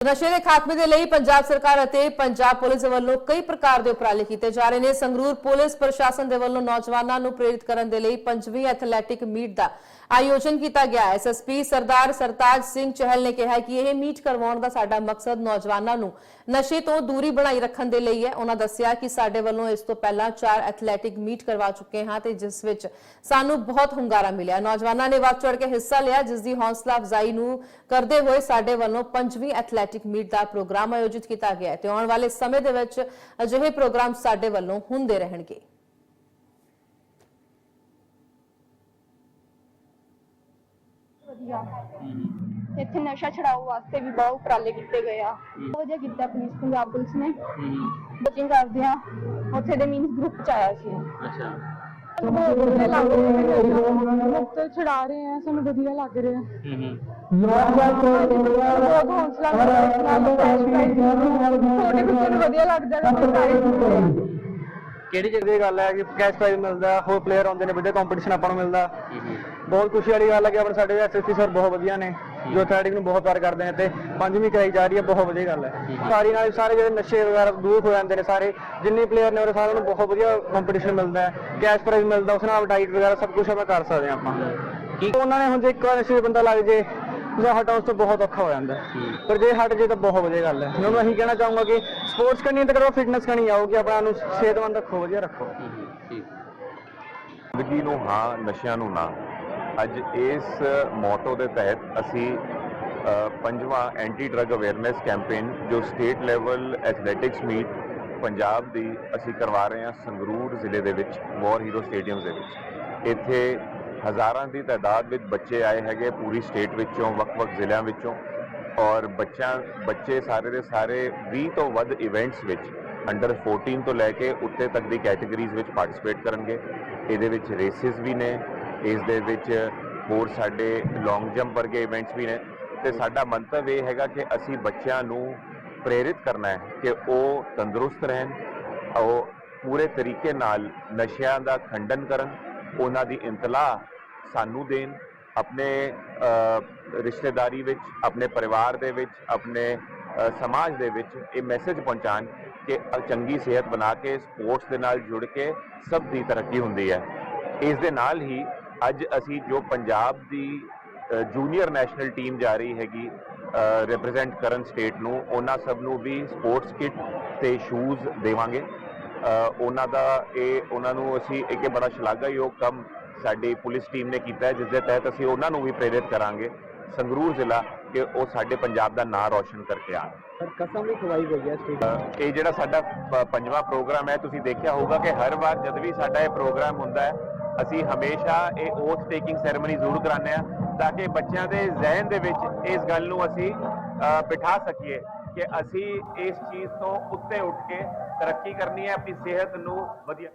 ਨਸ਼ੇ ਦੇ ਖਾਤਮੇ ਦੇ ਲਈ ਪੰਜਾਬ ਸਰਕਾਰ ਅਤੇ ਪੰਜਾਬ ਪੁਲਿਸ ਵੱਲੋਂ ਕਈ ਪ੍ਰਕਾਰ ਦੇ ਉਪਰਾਲੇ ਕੀਤੇ ਜਾ ਰਹੇ ਨੇ। ਸੰਗਰੂਰ ਪੁਲਿਸ ਪ੍ਰਸ਼ਾਸਨ ਦੇ ਵੱਲੋਂ ਨੌਜਵਾਨਾਂ ਨੂੰ ਪ੍ਰੇਰਿਤ ਕਰਨ ਦੇ ਲਈ ਪੰਜਵੀਂ ਐਥਲੈਟਿਕ ਮੀਟ ਦਾ ਆਯੋਜਨ ਕੀਤਾ ਗਿਆ। ਹੈ ਐਸਐਸਪੀ ਸਰਦਾਰ ਸਰਤਾਜ ਸਿੰਘ ਚਹਿਲ ਨੇ ਕਿਹਾ ਕਿ ਇਹ ਮੀਟ ਕਰਵਾਉਣ ਦਾ ਸਾਡਾ ਮਕਸਦ ਨੌਜਵਾਨਾਂ ਨੂੰ ਨਸ਼ੇ ਤੋਂ ਦੂਰੀ ਬਣਾਈ ਰੱਖਣ ਦੇ ਲਈ ਹੈ। ਉਹਨਾਂ ਦੱਸਿਆ ਕਿ ਸਾਡੇ ਵੱਲੋਂ ਇਸ ਤੋਂ ਪਹਿਲਾਂ ਚਾਰ ਐਥਲੈਟਿਕ ਮੀਟ ਕਰਵਾ ਚੁੱਕੇ ਹਾਂ ਤੇ ਜਿਸ ਵਿੱਚ ਸਾਨੂੰ ਬਹੁਤ ਹੁੰਗਾਰਾ ਮਿਲਿਆ। ਨੌਜਵਾਨਾਂ ਨੇ ਵੱਧ ਚੜ ਕੇ ਹਿੱਸਾ ਲਿਆ, ਜਿਸ ਦੀ ਹੌਸਲਾ ਅਫਜ਼ਾਈ ਨੂੰ ਕਰਦੇ ਹੋਏ ਸਾਡੇ ਵੱਲੋਂ ਪੰਜਵੀਂ ਐਥਲੈਟਿਕ ਮੀਟ ਦਾ ਪ੍ਰੋਗਰਾਮ ਆਯੋਜਿਤ ਕੀਤਾ ਗਿਆ ਹੈ। ਤੇ ਆਉਣ ਵਾਲੇ ਸਮੇਂ ਦੇ ਵਿੱਚ ਅਜਿਹੇ ਪ੍ਰੋਗਰਾਮ ਸਾਡੇ ਵੱਲੋਂ ਹੁੰਦੇ ਰਹਿਣਗੇ। ਵਧੀਆ। ਇੱਥੇ ਨਸ਼ਾ ਛਡਾਓ ਵਾਸਤੇ ਵੀ ਬਹੁਤ ਉਪਰਾਲੇ ਕੀਤੇ ਗਏ ਆ। ਬਹੁਤ ਵਧੀਆ ਕੀਤਾ ਪੁਲਿਸ ਪੰਜਾਬ ਪੁਲਿਸ ਨੇ। ਬਚਿੰਗ ਕਰਦੇ ਆ। ਉੱਥੇ ਦੇ ਮੀਨਸ ਗਰੁੱਪ ਚ ਆਇਆ ਸੀ। ਅੱਛਾ। ਮੁਕਤ ਛਡਾ ਰਹੇ ਆ ਸਾਨੂੰ ਵਧੀਆ ਲੱਗ ਰਿਹਾ। ਹੂੰ ਹੂੰ ਬਹੁਤ ਹੌਸਲਾ ਮਿਲਦਾ ਛੋਟੇ ਬੱਚਿਆਂ ਨੂੰ ਵਧੀਆ ਲੱਗਦਾ ਹੈ ਕਿਹੜੀ ਚੀਜ਼ ਦੀ ਗੱਲ ਹੈ ਕਿ ਕੈਸ਼ ਪ੍ਰਾਈਜ਼ ਮਿਲਦਾ ਹੋਰ ਪਲੇਅਰ ਆਉਂਦੇ ਨੇ ਵਧੀਆ ਕੰਪੀਟੀਸ਼ਨ ਆਪਾਂ ਨੂੰ ਮਿਲਦਾ। ਬਹੁਤ ਖੁਸ਼ੀ ਵਾਲੀ ਗੱਲ ਹੈ ਕਿ ਆਪਣੇ ਸਾਡੇ ਐਸਐਸਪੀ ਸਰ ਬਹੁਤ ਵਧੀਆ ਨੇ। ਜੋ ਐਥਲੈਟਿਕ ਨੂੰ ਬਹੁਤ ਪਿਆਰ ਕਰਦੇ ਨੇ ਤੇ ਪੰਜਵੀਂ ਕਰਾਈ ਜਾ ਰਹੀ ਹੈ ਬਹੁਤ ਵਧੀਆ ਗੱਲ ਹੈ। ਸਾਰੀ ਨਾਲ ਸਾਰੇ ਜਿਹੜੇ ਨਸ਼ੇ ਵਗੈਰਾ ਦੂਰ ਹੋ ਜਾਂਦੇ ਨੇ ਸਾਰੇ ਜਿੰਨੇ ਪਲੇਅਰ ਨੇ ਉਹ ਸਾਰਿਆਂ ਨੂੰ ਬਹੁਤ ਵਧੀਆ ਕੰਪੀਟੀਸ਼ਨ ਮਿਲਦਾ ਹੈ। ਕੈਸ਼ ਪ੍ਰਾਈਜ਼ ਮਿਲਦਾ ਉਸ ਨਾਲ ਡਾਈਟ ਵਗੈਰਾ ਸਭ ਕੁਝ ਆਪਾਂ ਕਰ ਸਕਦੇ ਹਾਂ ਆਪਾਂ। ਕੀ ਉਹਨਾਂ ਨੇ ਹੁਣ ਜੇ ਇੱਕ ਵਾਰ ਨਸ਼ੇ ਬੰਦਾ ਲੱਗ ਜੇ ਉਹਦਾ ਹਟਾਉਣ ਤੋਂ ਬਹੁਤ ਔਖਾ ਹੋ ਜਾਂਦਾ। ਪਰ ਜੇ ਹਟ ਜੇ ਤਾਂ ਬਹੁਤ ਵਧੀਆ ਗੱਲ ਹੈ। ਮੈਂ ਉਹਨੂੰ ਇਹੀ ਕਹਿਣਾ ਚਾਹੂੰਗਾ ਕਿ ਸਪੋਰਟਸ ਕਰਨੀ ਤਾਂ ਕਰੋ ਫਿਟਨੈਸ ਕਰਨੀ ਆਓ ਕਿ ਆਪਣਾ ਨੂੰ ਸਿਹਤਮੰਦ ਰੱਖੋ ਵਧੀਆ ਰੱਖੋ। ਠੀਕ। ਜ਼ਿੰਦਗੀ ਨੂੰ ਹਾਂ ਨਸ਼ਿਆਂ ਨੂੰ ਨਾ। ਅੱਜ ਇਸ ਮੋਟੋ ਦੇ ਤਹਿਤ ਅਸੀਂ ਪੰਜਵਾਂ ਐਂਟੀ ਡਰੱਗ ਅਵੇਅਰਨੈਸ ਕੈਂਪੇਨ ਜੋ state level athletics meet Punjab ਦੀ ਅਸੀਂ ਕਰਵਾ ਰਹੇ ਹਾਂ ਸੰਗਰੂਰ ਜ਼ਿਲ੍ਹੇ ਦੇ ਵਿੱਚ ਵਾਰ ਹੀਰੋ ਸਟੇਡੀਅਮ ਦੇ ਵਿੱਚ। ਇੱਥੇ ਹਜ਼ਾਰਾਂ ਦੀ ਤਾਦਾਦ ਵਿੱਚ ਬੱਚੇ ਆਏ ਹੈਗੇ ਪੂਰੀ ਸਟੇਟ ਵਿੱਚੋਂ, ਵੱਖ-ਵੱਖ ਜ਼ਿਲ੍ਹਿਆਂ ਵਿੱਚੋਂ ਔਰ ਬੱਚਿਆਂ, ਬੱਚੇ ਸਾਰੇ ਦੇ ਸਾਰੇ 20 ਤੋਂ ਵੱਧ ਇਵੈਂਟਸ ਵਿੱਚ ਅੰਡਰ 14 ਤੋਂ ਲੈ ਕੇ ਉੱਤੇ ਤੱਕ ਦੀ ਕੈਟਾਗਰੀਜ਼ ਵਿੱਚ ਪਾਰਟਿਸਿਪੇਟ ਕਰਨਗੇ। ਇਹਦੇ ਵਿੱਚ ਰੇਸਿਸ ਵੀ ਨੇ। ਇਸ ਦੇ ਵਿੱਚ ਹੋਰ ਸਾਡੇ ਲੌਂਗ ਜੰਪ ਵਰਗੇ ਇਵੈਂਟਸ ਵੀ ਨੇ। ਤੇ ਸਾਡਾ ਮੰਤਵ ਇਹ ਹੈਗਾ ਕਿ ਅਸੀਂ ਬੱਚਿਆਂ ਨੂੰ ਪ੍ਰੇਰਿਤ ਕਰਨਾ ਹੈ ਕਿ ਉਹ ਤੰਦਰੁਸਤ ਰਹਿਣ, ਉਹ ਪੂਰੇ ਤਰੀਕੇ ਨਾਲ ਨਸ਼ਿਆਂ ਦਾ ਖੰਡਨ ਕਰਨ, ਉਹਨਾਂ ਦੀ ਇੰਤਲਾਹ ਸਾਨੂੰ ਦੇਣ, ਆਪਣੇ ਰਿਸ਼ਤੇਦਾਰੀ ਵਿੱਚ, ਆਪਣੇ ਪਰਿਵਾਰ ਦੇ ਵਿੱਚ, ਆਪਣੇ ਸਮਾਜ ਦੇ ਵਿੱਚ ਇਹ ਮੈਸੇਜ ਪਹੁੰਚਾਣ ਕਿ ਚੰਗੀ ਸਿਹਤ ਬਣਾ ਕੇ ਸਪੋਰਟਸ ਦੇ ਨਾਲ ਜੁੜ ਕੇ ਸਭ ਦੀ ਤਰੱਕੀ ਹੁੰਦੀ ਹੈ। ਇਸ ਦੇ ਨਾਲ ਹੀ ਅੱਜ ਅਸੀਂ ਜੋ ਪੰਜਾਬ ਦੀ ਜੂਨੀਅਰ ਨੈਸ਼ਨਲ ਟੀਮ ਜਾ ਰਹੀ ਹੈਗੀ ਰਿਪਰੈਜ਼ੈਂਟ ਕਰਨ ਸਟੇਟ ਨੂੰ ਉਹਨਾਂ ਸਭ ਨੂੰ ਵੀ ਸਪੋਰਟਸ ਕਿਟ ਤੇ ਸ਼ੂਜ਼ ਦੇਵਾਂਗੇ। ਉਹਨਾਂ ਦਾ ਇਹ ਉਹਨਾਂ ਨੂੰ ਅਸੀਂ ਇੱਕ ਬੜਾ ਸ਼ਲਾਘਾਯੋਗ ਕੰਮ ਸਾਡੀ ਪੁਲਿਸ ਟੀਮ ਨੇ ਕੀਤਾ ਜਿਸ ਦੇ ਤਹਿਤ ਅਸੀਂ ਉਹਨਾਂ ਨੂੰ ਵੀ ਪ੍ਰੇਰਿਤ ਕਰਾਂਗੇ ਸੰਗਰੂਰ ਜ਼ਿਲ੍ਹਾ ਕਿ ਉਹ ਸਾਡੇ ਪੰਜਾਬ ਦਾ ਨਾਂ ਰੌਸ਼ਨ ਕਰਕੇ ਆਣ। ਕਸਮ ਵੀ ਖਵਾਈ ਗਈ ਹੈ ਸਟੇਟ ਇਹ ਜਿਹੜਾ ਸਾਡਾ ਪੰਜਵਾਂ ਪ੍ਰੋਗਰਾਮ ਹੈ ਤੁਸੀਂ ਦੇਖਿਆ ਹੋਊਗਾ ਕਿ ਹਰ ਵਾਰ ਜਦ ਵੀ ਸਾਡਾ ਇਹ ਪ੍ਰੋਗਰਾਮ ਹੁੰਦਾ ਹੈ ਅਸੀਂ ਹਮੇਸ਼ਾ ਇਹ ਓਥ ਟੇਕਿੰਗ ਸੈਰੇਮਨੀ ਜ਼ਰੂਰ ਕਰਾਉਂਦੇ ਆ ਤਾਂ ਕਿ ਬੱਚਿਆਂ ਦੇ ਜ਼ਿਹਨ ਦੇ ਵਿੱਚ ਇਸ ਗੱਲ ਨੂੰ ਅਸੀਂ ਬਿਠਾ ਸਕੀਏ ਕਿ ਅਸੀਂ ਇਸ ਚੀਜ਼ ਤੋਂ ਉੱਤੇ ਉੱਠ ਕੇ ਤਰੱਕੀ ਕਰਨੀ ਹੈ, ਆਪਣੀ ਸਿਹਤ ਨੂੰ ਵਧੀਆ